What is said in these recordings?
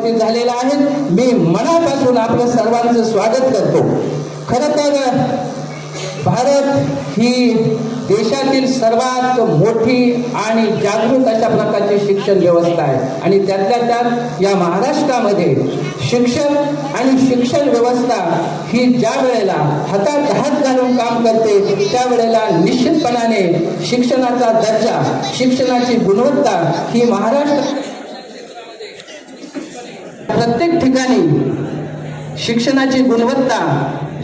उपस्थित झालेला आहे. मी मनापासून आपलं सर्वांचं स्वागत करतो. खरं तर भारत ही देशातील सर्वात मोठी आणि जागृत अशा प्रकारची शिक्षण व्यवस्था आहे. आणि त्यातल्या त्यात या महाराष्ट्रामध्ये शिक्षण आणि शिक्षण व्यवस्था ही ज्या वेळेला हातात हात घालून काम करते त्यावेळेला निश्चितपणाने शिक्षणाचा दर्जा शिक्षणाची गुणवत्ता ही महाराष्ट्र प्रत्येक ठिकाणी शिक्षणाची गुणवत्ता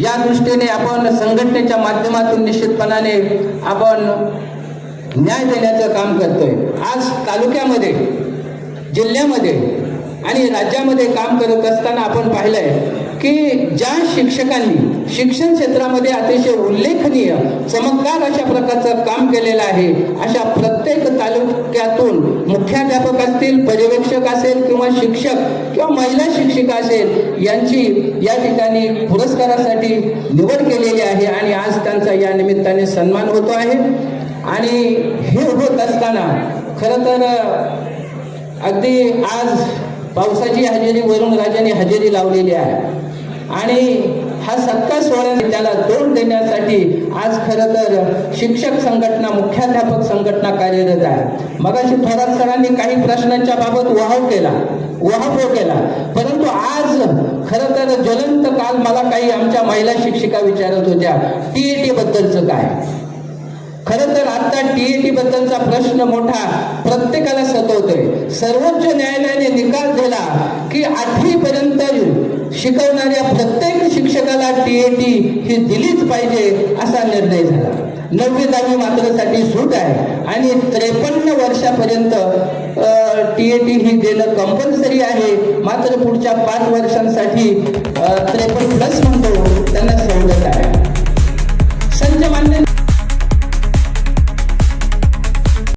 या दृष्टीने आपण संघटनेच्या माध्यमातून निश्चितपणाने आपण न्याय देण्याचं काम करतोय. आज तालुक्यामध्ये जिल्ह्यामध्ये आणि राज्यामध्ये काम करत असताना आपण पाहिलंय की ज्या शिक्षकांनी शिक्षण क्षेत्रामध्ये अतिशय उल्लेखनीय चमत्कार अशा प्रकारचं काम केलेलं आहे अशा प्रत्येक तालुक्यातून मुख्याध्यापक असतील पर्यवेक्षक असेल किंवा शिक्षक किंवा महिला शिक्षिका असेल यांची या ठिकाणी पुरस्कारासाठी निवड केलेली आहे आणि आज त्यांचा या निमित्ताने सन्मान होतो आहे. आणि हे होत असताना खरं तर अगदी आज पावसाची हजेरी वरून राजाने हजेरी लावलेली आहे. आणि हा सत्ता सोहळ्याने त्याला तोंड देण्यासाठी आज खरं तर शिक्षक संघटना मुख्याध्यापक संघटना कार्यरत आहे. मगाशी थोरात सरांनी काही प्रश्नांच्या बाबत वाहव केला उहापोह केला. परंतु आज खरं तर ज्वलंत काल मला काही आमच्या महिला शिक्षिका विचारत होत्या टी ए बद्दलचं काय? खरं तर आता टीएटी बद्दलचा प्रश्न मोठा प्रत्येकाला सतवतोय. सर्वोच्च न्यायालयाने निकाल दिला की आठवी पर्यंत शिकवणाऱ्या प्रत्येक शिक्षकाला टीएटी ही दिलीच पाहिजे असा निर्णय झाला. नववी दहावी मात्रसाठी सूट आहे आणि त्रेपन्न वर्षापर्यंत टीएटी ही देणं कंपल्सरी आहे. मात्र पुढच्या पाच वर्षांसाठी त्रेपन्न